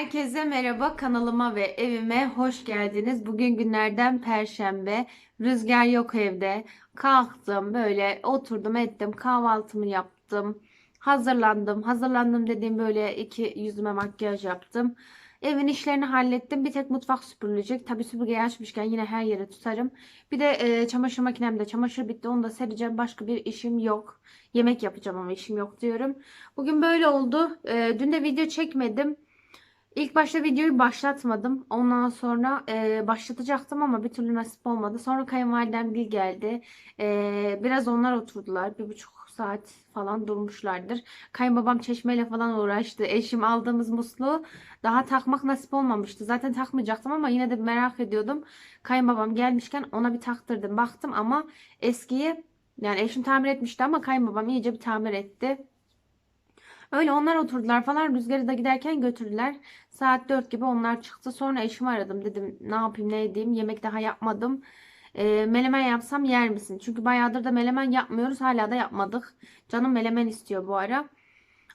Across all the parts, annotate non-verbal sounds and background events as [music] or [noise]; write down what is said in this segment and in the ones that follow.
Herkese merhaba kanalıma ve evime hoş geldiniz. Bugün günlerden perşembe. Rüzgar yok evde. Kalktım böyle oturdum ettim kahvaltımı yaptım. Hazırlandım. Hazırlandım dediğim böyle iki yüzüme makyaj yaptım. Evin işlerini hallettim. Bir tek mutfak süpürülecek. Tabii süpürgeyi açmışken yine her yere tutarım. Bir de e, çamaşır makinemde çamaşır bitti. Onu da sereceğim. Başka bir işim yok. Yemek yapacağım ama işim yok diyorum. Bugün böyle oldu. E, dün de video çekmedim. İlk başta videoyu başlatmadım. Ondan sonra e, başlatacaktım ama bir türlü nasip olmadı. Sonra kayınvalidem Gül geldi. E, biraz onlar oturdular. Bir buçuk saat falan durmuşlardır. Kayınbabam çeşmeyle falan uğraştı. Eşim aldığımız musluğu daha takmak nasip olmamıştı. Zaten takmayacaktım ama yine de merak ediyordum. Kayınbabam gelmişken ona bir taktırdım. Baktım ama eskiyi yani eşim tamir etmişti ama kayınbabam iyice bir tamir etti. Öyle onlar oturdular falan. Rüzgarı da giderken götürdüler. Saat 4 gibi onlar çıktı. Sonra eşimi aradım. Dedim ne yapayım ne edeyim. Yemek daha yapmadım. E, melemen yapsam yer misin? Çünkü bayağıdır da melemen yapmıyoruz. Hala da yapmadık. Canım melemen istiyor bu ara.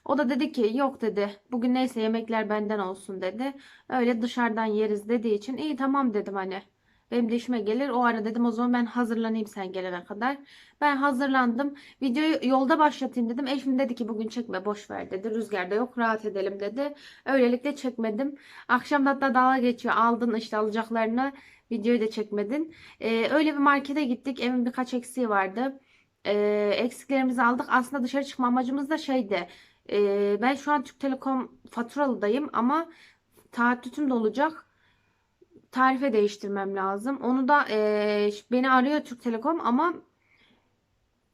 O da dedi ki yok dedi. Bugün neyse yemekler benden olsun dedi. Öyle dışarıdan yeriz dediği için iyi tamam dedim hani. Benim de işime gelir. O ara dedim o zaman ben hazırlanayım sen gelene kadar. Ben hazırlandım. Videoyu yolda başlatayım dedim. Eşim dedi ki bugün çekme boş ver dedi. Rüzgarda yok rahat edelim dedi. Öylelikle çekmedim. Akşam da hatta dalga geçiyor. Aldın işte alacaklarını. Videoyu da çekmedin. Ee, öyle bir markete gittik. Evin birkaç eksiği vardı. Ee, eksiklerimizi aldık. Aslında dışarı çıkma amacımız da şeydi. Ee, ben şu an Türk Telekom faturalıdayım ama taahhütüm de olacak tarife değiştirmem lazım. Onu da e, beni arıyor Türk Telekom ama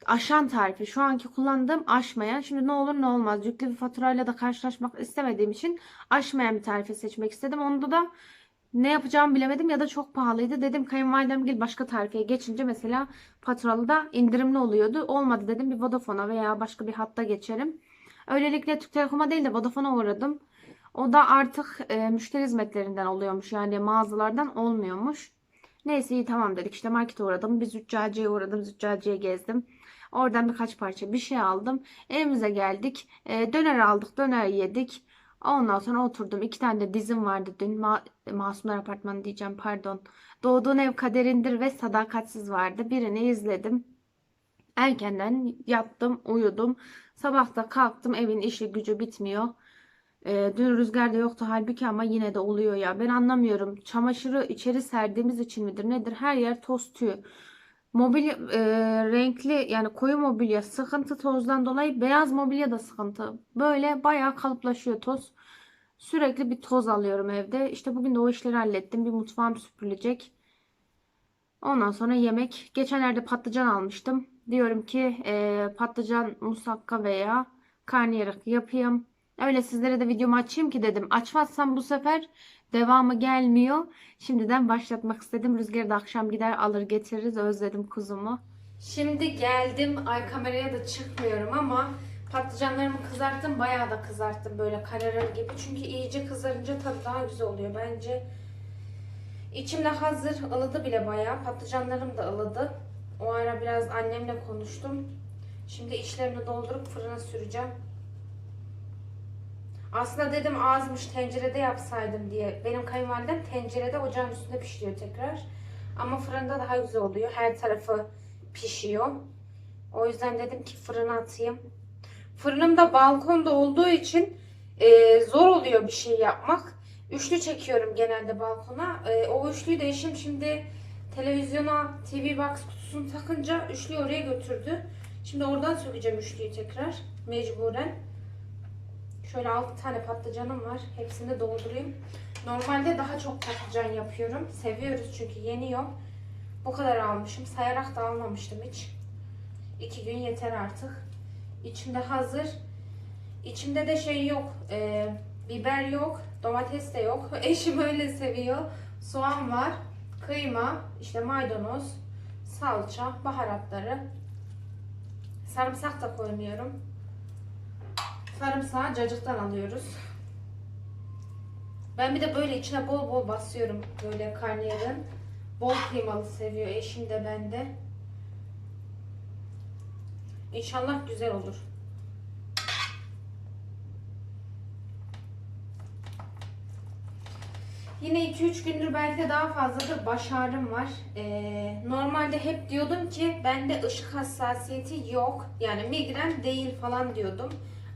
aşan tarifi. Şu anki kullandığım aşmayan. Şimdi ne olur ne olmaz. Yüklü bir faturayla da karşılaşmak istemediğim için aşmayan bir tarife seçmek istedim. Onda da ne yapacağımı bilemedim ya da çok pahalıydı. Dedim kayınvalidem gel başka tarifeye geçince mesela faturalı da indirimli oluyordu. Olmadı dedim bir Vodafone'a veya başka bir hatta geçerim. Öylelikle Türk Telekom'a değil de Vodafone'a uğradım. O da artık e, müşteri hizmetlerinden oluyormuş. Yani mağazalardan olmuyormuş. Neyse iyi tamam dedik. İşte markete uğradım. Bir züccaciye uğradım. Züccaciye gezdim. Oradan birkaç parça bir şey aldım. Evimize geldik. E, döner aldık. Döner yedik. Ondan sonra oturdum. İki tane de dizim vardı dün. Ma Masumlar Apartmanı diyeceğim pardon. Doğduğun Ev Kaderindir ve Sadakatsiz vardı. Birini izledim. Erkenden yattım, uyudum. Sabahta kalktım. Evin işi gücü bitmiyor. E, dün rüzgar da yoktu halbuki ama yine de oluyor ya. Ben anlamıyorum. Çamaşırı içeri serdiğimiz için midir nedir? Her yer toz tüy. Mobilya e, renkli yani koyu mobilya sıkıntı tozdan dolayı beyaz mobilya da sıkıntı. Böyle bayağı kalıplaşıyor toz. Sürekli bir toz alıyorum evde. İşte bugün de o işleri hallettim. Bir mutfağım süpürülecek. Ondan sonra yemek. Geçenlerde patlıcan almıştım. Diyorum ki e, patlıcan musakka veya karnıyarık yapayım. Öyle sizlere de videomu açayım ki dedim. Açmazsam bu sefer devamı gelmiyor. Şimdiden başlatmak istedim. Rüzgarı da akşam gider alır getiririz. Özledim kuzumu. Şimdi geldim. Ay kameraya da çıkmıyorum ama patlıcanlarımı kızarttım. Bayağı da kızarttım böyle kararır gibi. Çünkü iyice kızarınca tadı daha güzel oluyor bence. İçimde hazır ılıdı bile bayağı. Patlıcanlarım da ılıdı. O ara biraz annemle konuştum. Şimdi içlerini doldurup fırına süreceğim. Aslında dedim azmış tencerede yapsaydım diye. Benim kayınvalidem tencerede ocağın üstünde pişiriyor tekrar. Ama fırında daha güzel oluyor. Her tarafı pişiyor. O yüzden dedim ki fırına atayım. Fırınım da balkonda olduğu için e, zor oluyor bir şey yapmak. Üçlü çekiyorum genelde balkona. E, o üçlüyü de eşim şimdi televizyona TV Box kutusunu takınca üçlüyü oraya götürdü. Şimdi oradan sökeceğim üçlüyü tekrar mecburen. Şöyle 6 tane patlıcanım var. Hepsini de doldurayım. Normalde daha çok patlıcan yapıyorum. Seviyoruz çünkü yeniyor. Bu kadar almışım. Sayarak da almamıştım hiç. 2 gün yeter artık. İçimde hazır. İçimde de şey yok. E, biber yok. Domates de yok. [laughs] Eşim öyle seviyor. Soğan var. Kıyma. işte maydanoz. Salça. Baharatları. Sarımsak da koymuyorum. Sarımsağı cacıktan alıyoruz. Ben bir de böyle içine bol bol basıyorum böyle karnıyarın. Bol kıymalı seviyor eşim de ben de. İnşallah güzel olur. Yine 2-3 gündür belki de daha fazladır baş ağrım var. Ee, normalde hep diyordum ki bende ışık hassasiyeti yok. Yani migren değil falan diyordum.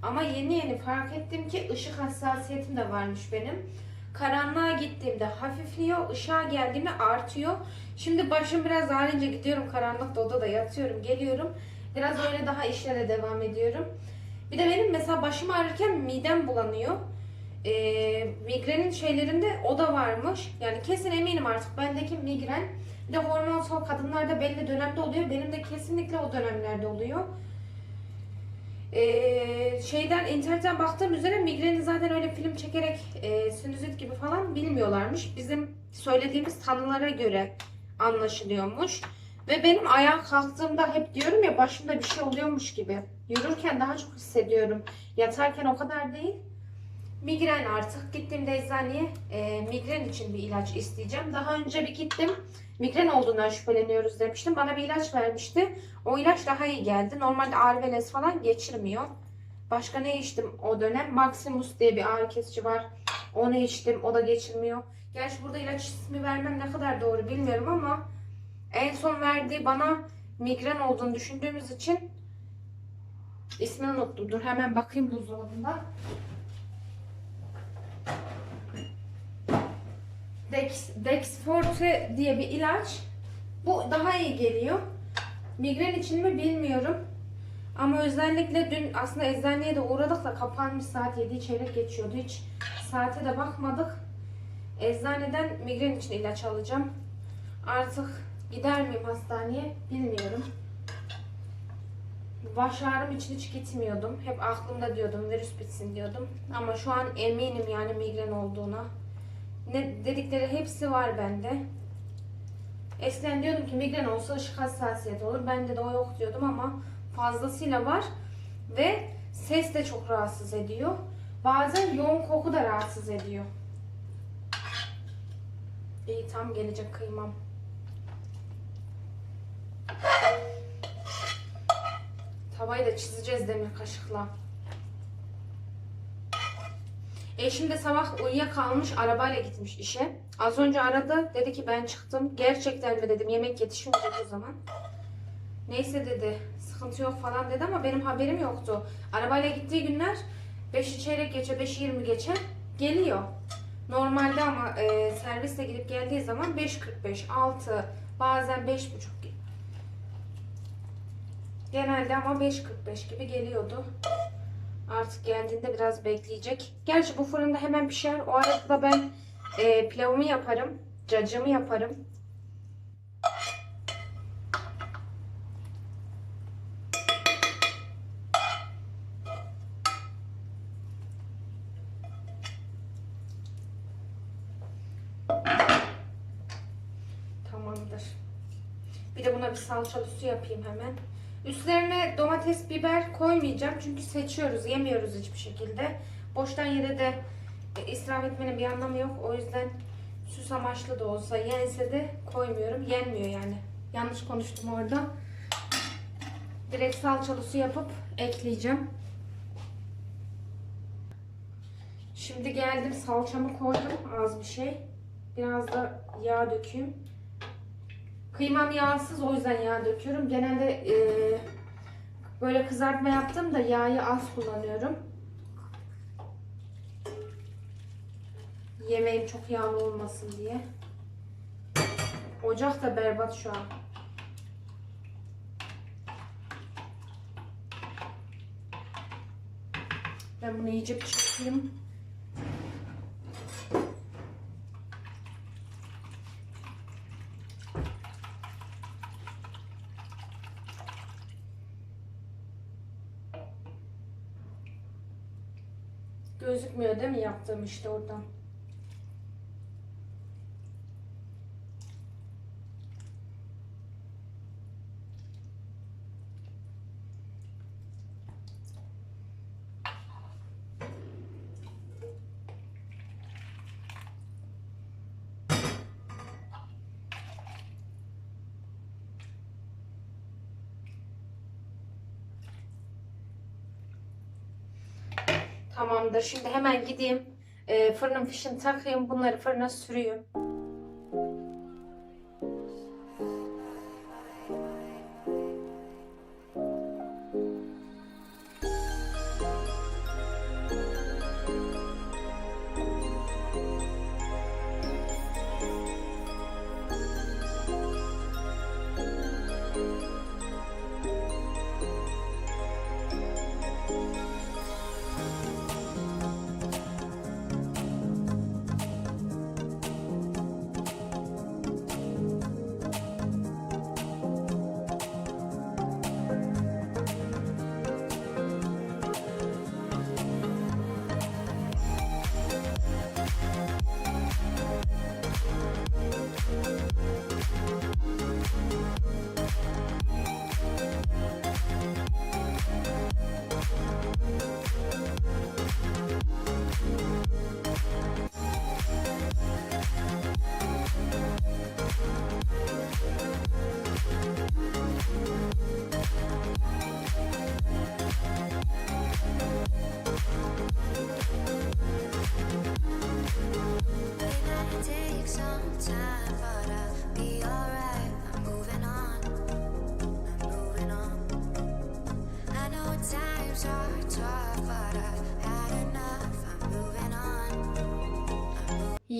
Ama yeni yeni fark ettim ki ışık hassasiyetim de varmış benim. Karanlığa gittiğimde hafifliyor, ışığa geldiğimde artıyor. Şimdi başım biraz ağrınca gidiyorum karanlıkta odada yatıyorum, geliyorum. Biraz öyle daha işlere devam ediyorum. Bir de benim mesela başım ağrırken midem bulanıyor. Ee, migrenin şeylerinde o da varmış. Yani kesin eminim artık bendeki migren. Bir de hormonsal kadınlarda belli dönemde oluyor. Benim de kesinlikle o dönemlerde oluyor. Ee, şeyden internetten baktığım üzere migreni zaten öyle film çekerek e, sinüzit gibi falan bilmiyorlarmış. Bizim söylediğimiz tanılara göre anlaşılıyormuş. Ve benim ayağa kalktığımda hep diyorum ya başımda bir şey oluyormuş gibi. Yürürken daha çok hissediyorum. Yatarken o kadar değil. Migren artık. Gittiğimde eczaneye e, migren için bir ilaç isteyeceğim. Daha önce bir gittim. Migren olduğundan şüpheleniyoruz demiştim. Bana bir ilaç vermişti. O ilaç daha iyi geldi. Normalde Arveles falan geçirmiyor. Başka ne içtim o dönem? Maximus diye bir ağrı kesici var. Onu içtim. O da geçirmiyor. Gerçi burada ilaç ismi vermem ne kadar doğru bilmiyorum ama en son verdiği bana migren olduğunu düşündüğümüz için ismini unuttum. Dur hemen bakayım buzdolabında. Dex, Dexforte diye bir ilaç. Bu daha iyi geliyor. Migren için mi bilmiyorum. Ama özellikle dün aslında eczaneye de uğradık da kapanmış saat 7 çeyrek geçiyordu. Hiç saate de bakmadık. Eczaneden migren için ilaç alacağım. Artık gider miyim hastaneye bilmiyorum. Baş ağrım için hiç gitmiyordum. Hep aklımda diyordum virüs bitsin diyordum. Ama şu an eminim yani migren olduğuna. Ne dedikleri hepsi var bende. Eskiden diyordum ki migren olsa ışık hassasiyeti olur. Bende de o yok diyordum ama fazlasıyla var. Ve ses de çok rahatsız ediyor. Bazen yoğun koku da rahatsız ediyor. İyi tam gelecek kıymam. Tavayı da çizeceğiz demir kaşıkla. Eşim de sabah uyuyakalmış arabayla gitmiş işe. Az önce aradı. Dedi ki ben çıktım. Gerçekten mi dedim. Yemek yetişmeyecek o zaman. Neyse dedi. Sıkıntı yok falan dedi ama benim haberim yoktu. Arabayla gittiği günler 5'i çeyrek geçe 5'i 20 geçe geliyor. Normalde ama e, servisle gidip geldiği zaman 5.45, 6 bazen 5.30 Genelde ama 5.45 gibi geliyordu. Artık geldiğinde biraz bekleyecek. Gerçi bu fırında hemen pişer. O arada da ben e, pilavımı yaparım. Cacığımı yaparım. Tamamdır. Bir de buna bir salçalı su yapayım hemen. Üstlerine domates, biber koymayacağım çünkü seçiyoruz, yemiyoruz hiçbir şekilde. Boştan yere de e, israf etmenin bir anlamı yok. O yüzden süs amaçlı da olsa yense de koymuyorum. Yenmiyor yani. Yanlış konuştum orada. Direkt salçalı su yapıp ekleyeceğim. Şimdi geldim salçamı koydum az bir şey. Biraz da yağ dökeyim. Kıymam yağsız o yüzden yağ döküyorum. Genelde e, böyle kızartma yaptım da yağı az kullanıyorum. Yemeğim çok yağlı olmasın diye. Ocak da berbat şu an. Ben bunu iyice bir yaptığım işte oradan? Tamamdır. Şimdi hemen gideyim. E, fırının fişini takayım. Bunları fırına sürüyorum.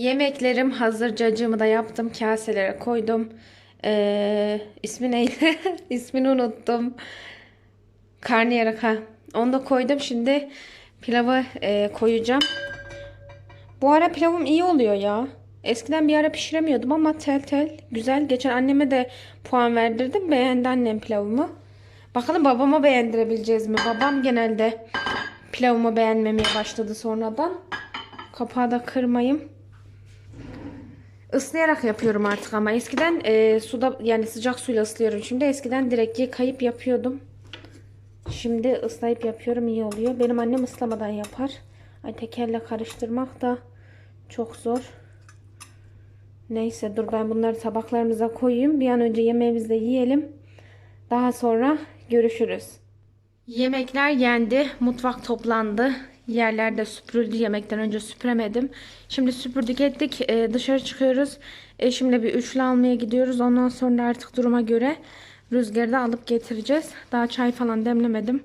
Yemeklerim hazır. Cacığımı da yaptım. Kaselere koydum. Ee, ismi neydi? [laughs] İsmini unuttum. Karnıyarık ha. Onu da koydum. Şimdi pilavı e, koyacağım. Bu ara pilavım iyi oluyor ya. Eskiden bir ara pişiremiyordum ama tel tel güzel. Geçen anneme de puan verdirdim. Beğendi annem pilavımı. Bakalım babama beğendirebileceğiz mi? Babam genelde pilavımı beğenmemeye başladı sonradan. Kapağı da kırmayayım. Islayarak yapıyorum artık ama eskiden e, suda yani sıcak suyla ıslıyorum. Şimdi eskiden direkt yıkayıp yapıyordum. Şimdi ıslayıp yapıyorum iyi oluyor. Benim annem ıslamadan yapar. Ay tekerle karıştırmak da çok zor. Neyse dur ben bunları tabaklarımıza koyayım. Bir an önce yemeğimizi yiyelim. Daha sonra görüşürüz. Yemekler yendi. Mutfak toplandı. Yerler de süpürüldü. Yemekten önce süpüremedim. Şimdi süpürdük ettik. Ee, dışarı çıkıyoruz. Eşimle bir üçlü almaya gidiyoruz. Ondan sonra artık duruma göre rüzgarı da alıp getireceğiz. Daha çay falan demlemedim.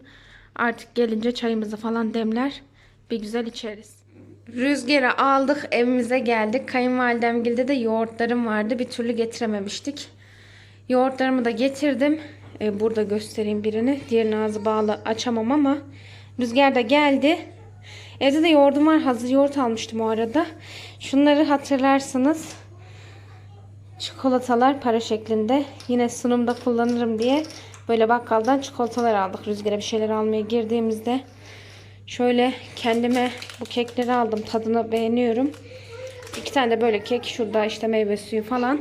Artık gelince çayımızı falan demler. Bir güzel içeriz. Rüzgarı aldık evimize geldik. Kayınvalidemgilde de yoğurtlarım vardı. Bir türlü getirememiştik. Yoğurtlarımı da getirdim. Ee, burada göstereyim birini. Diğerinin ağzı bağlı açamam ama Rüzgar da geldi. Evde de yoğurdum var. Hazır yoğurt almıştım o arada. Şunları hatırlarsınız. Çikolatalar para şeklinde. Yine sunumda kullanırım diye böyle bakkaldan çikolatalar aldık. Rüzgar'a bir şeyler almaya girdiğimizde. Şöyle kendime bu kekleri aldım. Tadını beğeniyorum. İki tane de böyle kek. Şurada işte meyve suyu falan.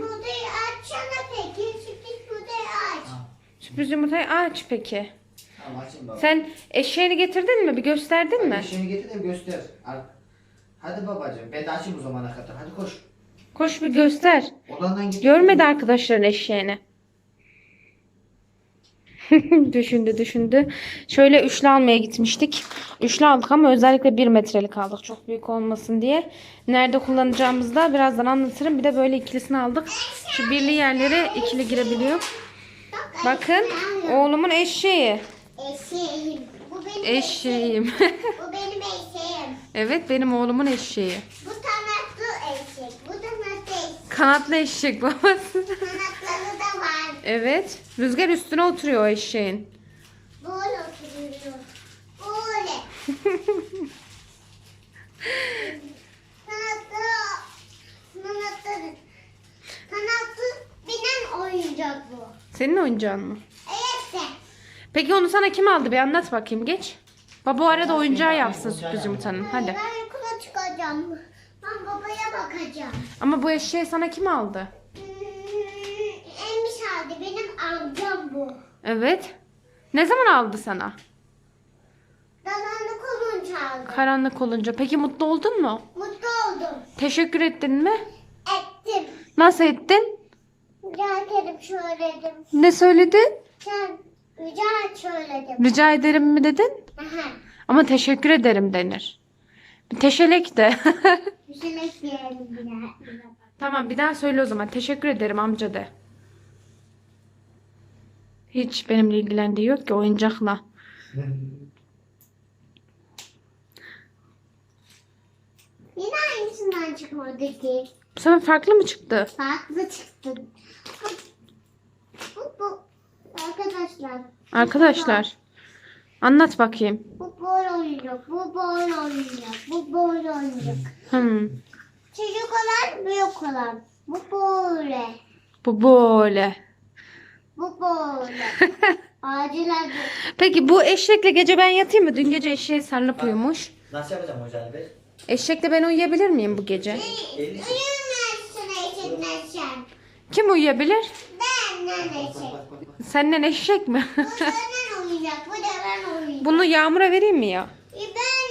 Sürpriz yumurtayı aç peki. Tamam açayım baba. Sen eşeğini getirdin mi? Bir gösterdin mi? Eşeğini getir de göster. Al. Hadi babacığım. Ben de açayım o zamana kadar. Hadi koş. Koş bir göster. Odandan git. Görmedi arkadaşların eşeğini. [laughs] düşündü düşündü. Şöyle üçlü almaya gitmiştik. Üçlü aldık ama özellikle bir metrelik aldık. Çok büyük olmasın diye. Nerede kullanacağımızı da birazdan anlatırım. Bir de böyle ikilisini aldık. Şu birli yerlere ikili girebiliyor. Bakın oğlumun eşeği. Eşeğim. Bu benim Eşeğim. [laughs] Bu benim eşeğim. evet benim oğlumun eşeği. Bu kanatlı eşek. Bu da nasıl eşek? Kanatlı eşek babası. [laughs] Kanatları da var. evet. Rüzgar üstüne oturuyor o eşeğin. Böyle oturuyor. Böyle. [laughs] kanatlı. Kanatlı. Kanatlı binen oyuncak bu. Senin oyuncağın mı? Peki onu sana kim aldı bir anlat bakayım geç. Baba o arada oyuncağı yapsın sürpriz yumurtanın hadi. Ben okula çıkacağım. Ben babaya bakacağım. Ama bu eşeği sana kim aldı? Hmm, Emmiş aldı. Benim amcam bu. Evet. Ne zaman aldı sana? Dalanlık olunca aldı. Karanlık olunca. Peki mutlu oldun mu? Mutlu oldum. Teşekkür ettin mi? Ettim. Nasıl ettin? Rica ederim söyledim. Ne söyledin? Sen rica et söyledim. Rica ederim mi dedin? Aha. Ama teşekkür ederim denir. Teşelek de. [laughs] Düşünmek diyelim daha. tamam bir daha söyle o zaman. Teşekkür ederim amca de. Hiç benimle ilgilendiği yok ki oyuncakla. Yine aynısından çıkmadı ki. Bu sefer farklı mı çıktı? Farklı çıktı. Bu, bu. Arkadaşlar. Arkadaşlar. Anlat bakayım. Bu böyle oyuncak. Bu böyle oyuncak. Bu böyle oyuncak. Hmm. Çocuk olan büyük olan. Bu böyle. Bu böyle. Bu böyle. [laughs] Aciler Peki bu eşekle gece ben yatayım mı? Dün gece eşeğe sarılıp uyumuş. Nasıl yapacağım hocam be? Eşekle ben uyuyabilir miyim bu gece? Uyumazsın eşekleşen. Kim uyuyabilir? Benden eşek. Senden eşek mi? Bu dönen uyuyacak. Bu dönen uyuyacak. bunu Yağmur'a vereyim mi ya? E ben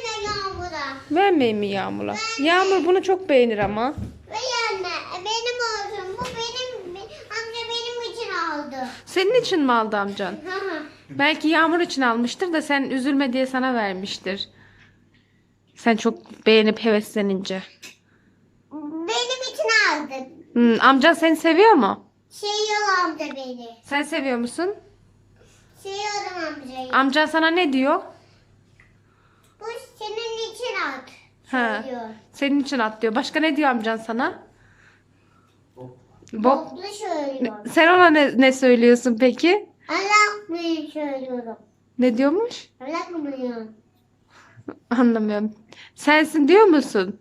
de yağmura. Vermeyeyim mi Yağmur'a? Yağmur bunu çok beğenir ama. Ve anne benim olsun. Bu benim. be- Amca benim için aldı. Senin için mi aldı amcan? [laughs] Hı hı. Belki Yağmur için almıştır da sen üzülme diye sana vermiştir. Sen çok beğenip heveslenince. benim için aldı. Hmm, amcan seni seviyor mu? Seviyor amca beni. Sen seviyor musun? Seviyorum amcayı. Amcan sana ne diyor? Bu senin için at. Ha. Diyor. Senin için at diyor. Başka ne diyor amcan sana? Bob. Boklu söylüyor. Sen ona ne, ne söylüyorsun peki? Allah mı söylüyorum. Ne diyormuş? Allah mı diyor? Anlamıyorum. Sensin diyor musun?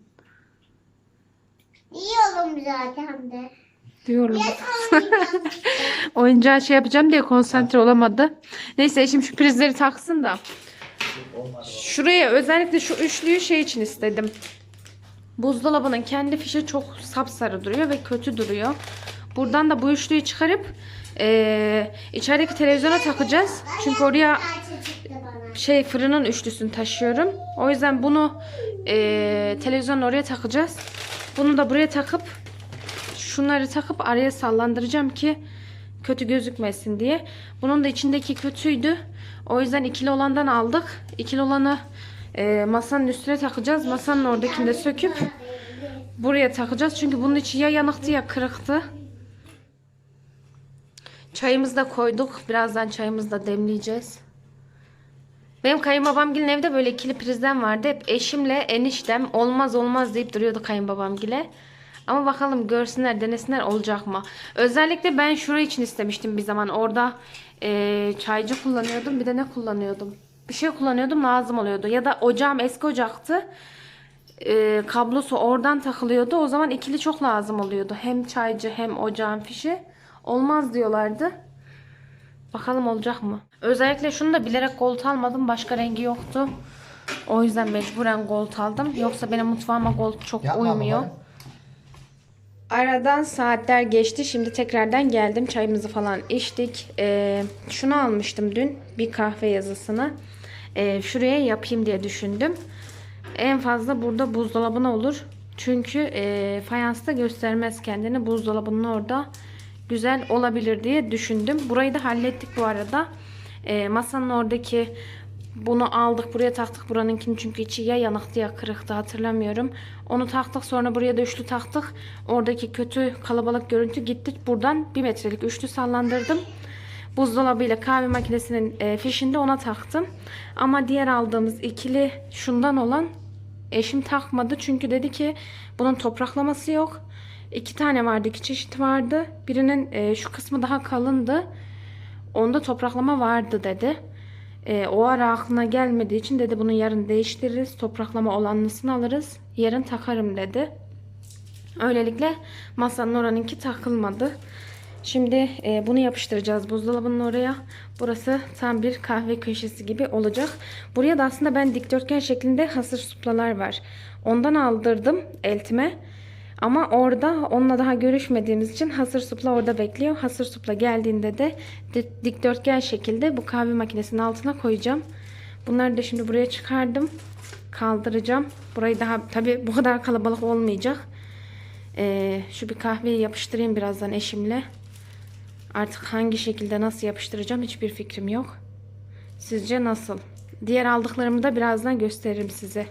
Diyorum zaten de. Diyorum. [laughs] Oyuncağı şey yapacağım diye konsantre olamadı. Neyse eşim şu prizleri taksın da. Şuraya özellikle şu üçlüyü şey için istedim. Buzdolabının kendi fişi çok sapsarı duruyor ve kötü duruyor. Buradan da bu üçlüyü çıkarıp eee içerideki televizyona takacağız. Çünkü oraya şey fırının üçlüsünü taşıyorum. O yüzden bunu eee televizyonun oraya takacağız. Bunu da buraya takıp şunları takıp araya sallandıracağım ki kötü gözükmesin diye. Bunun da içindeki kötüydü. O yüzden ikili olandan aldık. İkili olanı eee, masanın üstüne takacağız. Masanın oradakini de söküp buraya takacağız. Çünkü bunun içi ya yanıktı ya kırıktı. Çayımızı da koyduk. Birazdan çayımızı da demleyeceğiz. Benim kayınbabamgilin evde böyle ikili prizden vardı. Hep eşimle eniştem olmaz olmaz deyip duruyordu kayınbabamgile. Ama bakalım görsünler denesinler olacak mı? Özellikle ben şurayı için istemiştim bir zaman. Orada eee, çaycı kullanıyordum. Bir de ne kullanıyordum? Bir şey kullanıyordum lazım oluyordu. Ya da ocağım eski ocaktı. Eee, kablosu oradan takılıyordu. O zaman ikili çok lazım oluyordu. Hem çaycı hem ocağın fişi. Olmaz diyorlardı. Bakalım olacak mı? Özellikle şunu da bilerek gold almadım. Başka rengi yoktu. O yüzden mecburen gold aldım. Yoksa benim mutfağıma gold çok Yapma uymuyor. baba. Aradan saatler geçti. Şimdi tekrardan geldim. Çayımızı falan içtik. Ee, şunu almıştım dün. Bir kahve yazısını. Ee, şuraya yapayım diye düşündüm. En fazla burada buzdolabına olur. Çünkü e, fayansta göstermez kendini. Buzdolabının orada güzel olabilir diye düşündüm. Burayı da hallettik bu arada. E, masanın oradaki bunu aldık buraya taktık buranınkini çünkü içi ya yanıktı ya kırıktı hatırlamıyorum. Onu taktık sonra buraya da üçlü taktık. Oradaki kötü kalabalık görüntü gitti. Buradan bir metrelik üçlü sallandırdım. Buzdolabıyla kahve makinesinin e, fişini de ona taktım. Ama diğer aldığımız ikili şundan olan eşim takmadı. Çünkü dedi ki bunun topraklaması yok. İki tane vardı, iki çeşit vardı. Birinin e, şu kısmı daha kalındı. Onda topraklama vardı dedi. E, o ara aklına gelmediği için dedi bunu yarın değiştiririz. Topraklama olanlısını alırız. Yarın takarım dedi. Öylelikle masanın oranınki takılmadı. Şimdi e, bunu yapıştıracağız buzdolabının oraya. Burası tam bir kahve köşesi gibi olacak. Buraya da aslında ben dikdörtgen şeklinde hasır suplalar var. Ondan aldırdım eltime. Ama orada onunla daha görüşmediğimiz için hasır supla orada bekliyor. Hasır supla geldiğinde de di- dikdörtgen şekilde bu kahve makinesinin altına koyacağım. Bunları da şimdi buraya çıkardım. Kaldıracağım. Burayı daha tabi bu kadar kalabalık olmayacak. Ee, şu bir kahveyi yapıştırayım birazdan eşimle. Artık hangi şekilde nasıl yapıştıracağım hiçbir fikrim yok. Sizce nasıl? Diğer aldıklarımı da birazdan gösteririm size.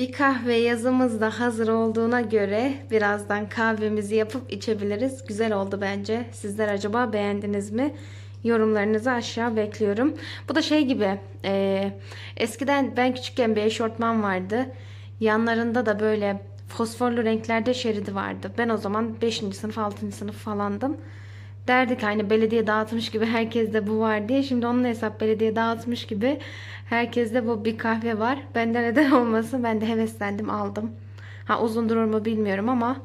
Bir kahve yazımız da hazır olduğuna göre birazdan kahvemizi yapıp içebiliriz. Güzel oldu bence. Sizler acaba beğendiniz mi? Yorumlarınızı aşağı bekliyorum. Bu da şey gibi. e, eskiden ben küçükken bir eşortman vardı. Yanlarında da böyle fosforlu renklerde şeridi vardı. Ben o zaman 5. sınıf 6. sınıf falandım. Derdik hani belediye dağıtmış gibi herkeste bu var diye. Şimdi onun hesap belediye dağıtmış gibi herkeste bu bir kahve var. Bende neden [laughs] olmasın ben de heveslendim aldım. Ha uzun durur mu bilmiyorum ama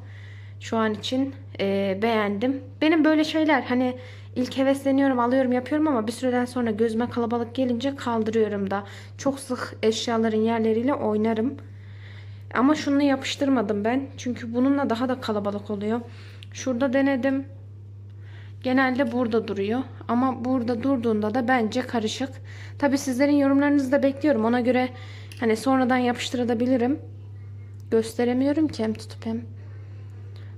şu an için e, beğendim. Benim böyle şeyler hani ilk hevesleniyorum alıyorum yapıyorum ama bir süreden sonra gözüme kalabalık gelince kaldırıyorum da. Çok sık eşyaların yerleriyle oynarım. Ama şunu yapıştırmadım ben. Çünkü bununla daha da kalabalık oluyor. Şurada denedim. Genelde burada duruyor. Ama burada durduğunda da bence karışık. Tabi sizlerin yorumlarınızı da bekliyorum. Ona göre hani sonradan yapıştırabilirim. Gösteremiyorum ki hem tutup hem.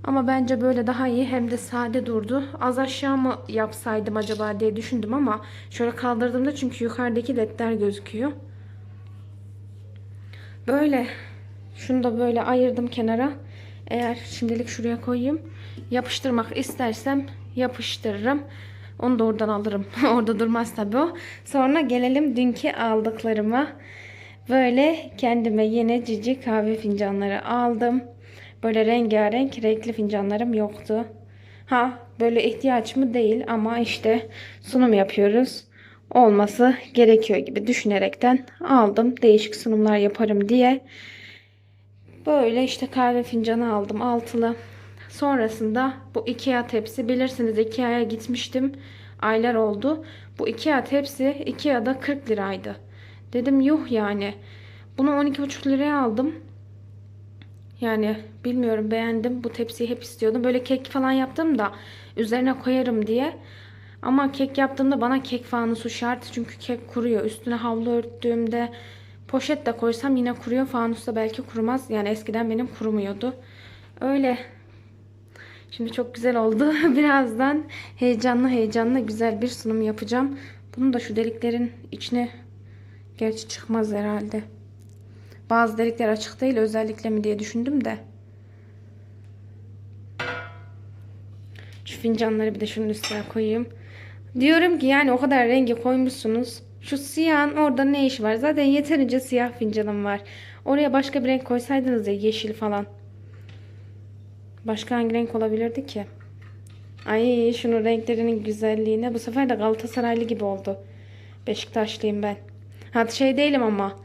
Ama bence böyle daha iyi hem de sade durdu. Az aşağı mı yapsaydım acaba diye düşündüm ama şöyle kaldırdığımda çünkü yukarıdaki ledler gözüküyor. Böyle. Şunu da böyle ayırdım kenara. Eğer şimdilik şuraya koyayım. Yapıştırmak istersem yapıştırırım. Onu da oradan alırım. [laughs] Orada durmaz tabii o. Sonra gelelim dünkü aldıklarıma. Böyle kendime yine cici kahve fincanları aldım. Böyle rengarenk renkli fincanlarım yoktu. Ha böyle ihtiyaç mı değil ama işte sunum yapıyoruz. Olması gerekiyor gibi düşünerekten aldım. Değişik sunumlar yaparım diye. Böyle işte kahve fincanı aldım altılı. Sonrasında bu Ikea tepsi bilirsiniz Ikea'ya gitmiştim. Aylar oldu. Bu Ikea tepsi Ikea'da 40 liraydı. Dedim yuh yani. Bunu 12,5 liraya aldım. Yani bilmiyorum beğendim. Bu tepsiyi hep istiyordum. Böyle kek falan yaptım da üzerine koyarım diye. Ama kek yaptığımda bana kek fanusu şart. Çünkü kek kuruyor. Üstüne havlu örttüğümde poşet de koysam yine kuruyor. Fanus da belki kurumaz. Yani eskiden benim kurumuyordu. Öyle. Şimdi çok güzel oldu. [laughs] Birazdan heyecanlı heyecanlı güzel bir sunum yapacağım. Bunu da şu deliklerin içine gerçi çıkmaz herhalde. Bazı delikler açık değil özellikle mi diye düşündüm de. Şu fincanları bir de şunun üstüne koyayım. Diyorum ki yani o kadar rengi koymuşsunuz. Şu siyahın orada ne işi var? Zaten yeterince siyah fincanım var. Oraya başka bir renk koysaydınız ya yeşil falan. Başka hangi renk olabilirdi ki? Ay şunun renklerinin güzelliğine. Bu sefer de Galatasaraylı gibi oldu. Beşiktaşlıyım ben. Ha şey değilim ama.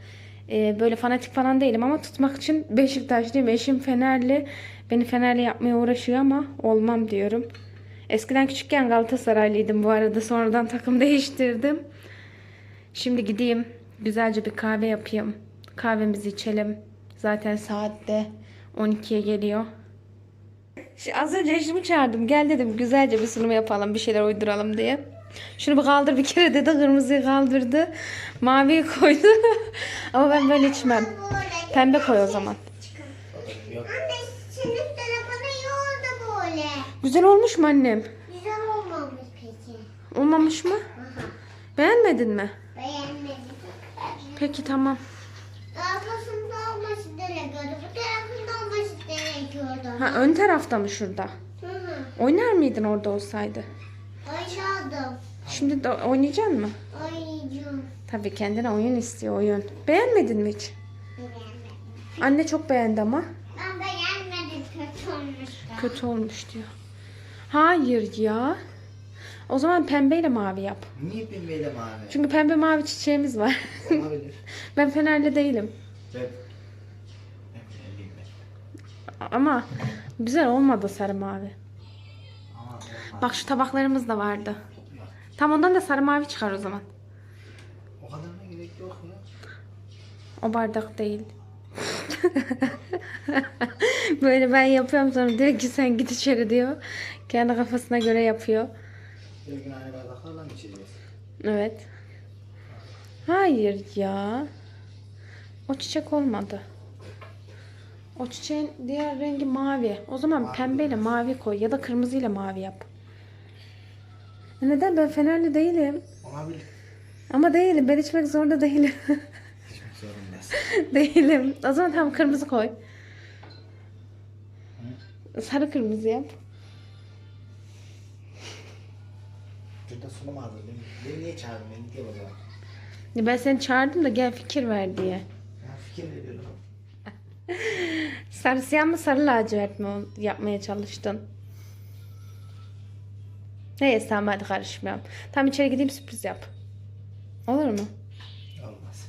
e, böyle fanatik falan değilim ama tutmak için Beşiktaşlıyım. Eşim Fenerli. Beni Fenerli yapmaya uğraşıyor ama olmam diyorum. Eskiden küçükken Galatasaraylıydım bu arada. Sonradan takım değiştirdim. Şimdi gideyim. Güzelce bir kahve yapayım. Kahvemizi içelim. Zaten saat de 12'ye geliyor. Az önce eşimi çağırdım. Gel dedim güzelce bir sunum yapalım. Bir şeyler uyduralım diye. Şunu bir kaldır bir kere dedi. Kırmızıyı kaldırdı. Maviyi koydu. [laughs] Ama ben böyle içmem. Pembe koy o zaman. Anne senin böyle. Güzel olmuş mu annem? Güzel olmamış peki. Olmamış mı? Aha. Beğenmedin mi? Beğenmedim. Peki tamam. Arkasında olması gerekiyordu. Bu tarafında olması gerekiyordu. Ha ön tarafta mı şurada? Hı hı. Oynar mıydın orada olsaydı? Oynadım. Şimdi de oynayacak mı? Oynayacağım. Tabii kendine oyun istiyor oyun. Beğenmedin mi hiç? Beğenmedim. Anne çok beğendi ama. Ben beğenmedim. Kötü olmuştu. Kötü olmuş diyor. Hayır ya. O zaman pembeyle mavi yap. Niye pembeyle mavi? Çünkü pembe mavi çiçeğimiz var. Olabilir. [laughs] ben Fenerli değilim. Ben... Ama güzel olmadı sarı mavi. Bak şu tabaklarımız da vardı. Tam ondan da sarı mavi çıkar o zaman. O kadarına gerek yok ya. O bardak değil. [laughs] Böyle ben yapıyorum sonra diyor ki sen git içeri diyor. Kendi kafasına göre yapıyor. Bir gün aynı bardaklarla mı içeceğiz? Evet. Hayır ya. O çiçek olmadı. O çiçeğin diğer rengi mavi. O zaman Mavi pembeyle mavi koy ya da kırmızıyla mavi yap. Ya Neden ben Fenerli değilim. Olabilir. Ama değilim. Ben içmek zorunda değilim. [laughs] İçmek zorundasın. [laughs] Değilim. O zaman tamam kırmızı koy. Sarı kırmızı yap. Şurada sunum hazırlayayım. Beni niye çağırdın beni diye o zaman. Ben seni çağırdım da gel fikir ver diye. Ya fikir veriyorum. Sarı siyah mı sarı lacivert mi yapmaya çalıştın? Neyse tamam hadi karışmayalım. Tamam içeri gideyim sürpriz yap. Olur mu? Olmaz.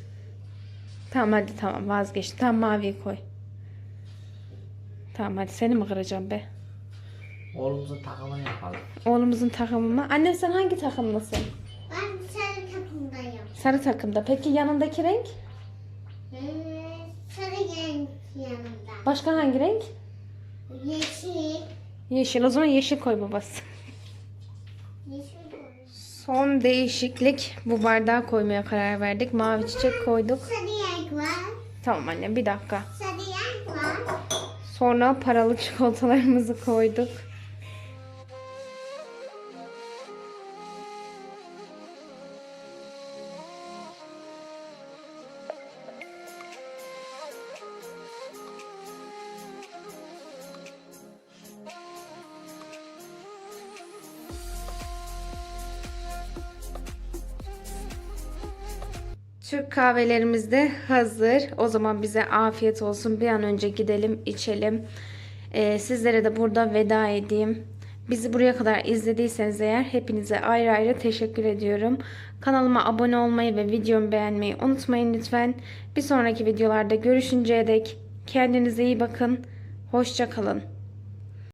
Tamam hadi tamam vazgeçtim. Tamam maviyi koy. Tamam hadi seni mi kıracağım be? Oğlumuzun takımını yapalım. Oğlumuzun takımı mı? Anne sen hangi takımlısın? Ben sarı takımdayım. Sarı takımda. Peki yanındaki renk? Renk yanımda. Başka hangi renk? Yeşil. Yeşil. O zaman yeşil koy babası. Yeşil koy. Son değişiklik. Bu bardağa koymaya karar verdik. Mavi çiçek koyduk. Sarı var. Tamam anne bir dakika. Sarı var. Sonra paralı çikolatalarımızı koyduk. Kahvelerimiz de hazır. O zaman bize afiyet olsun. Bir an önce gidelim, içelim. Ee, sizlere de burada veda edeyim. Bizi buraya kadar izlediyseniz eğer hepinize ayrı ayrı teşekkür ediyorum. Kanalıma abone olmayı ve videomu beğenmeyi unutmayın lütfen. Bir sonraki videolarda görüşünceye dek kendinize iyi bakın. Hoşça kalın.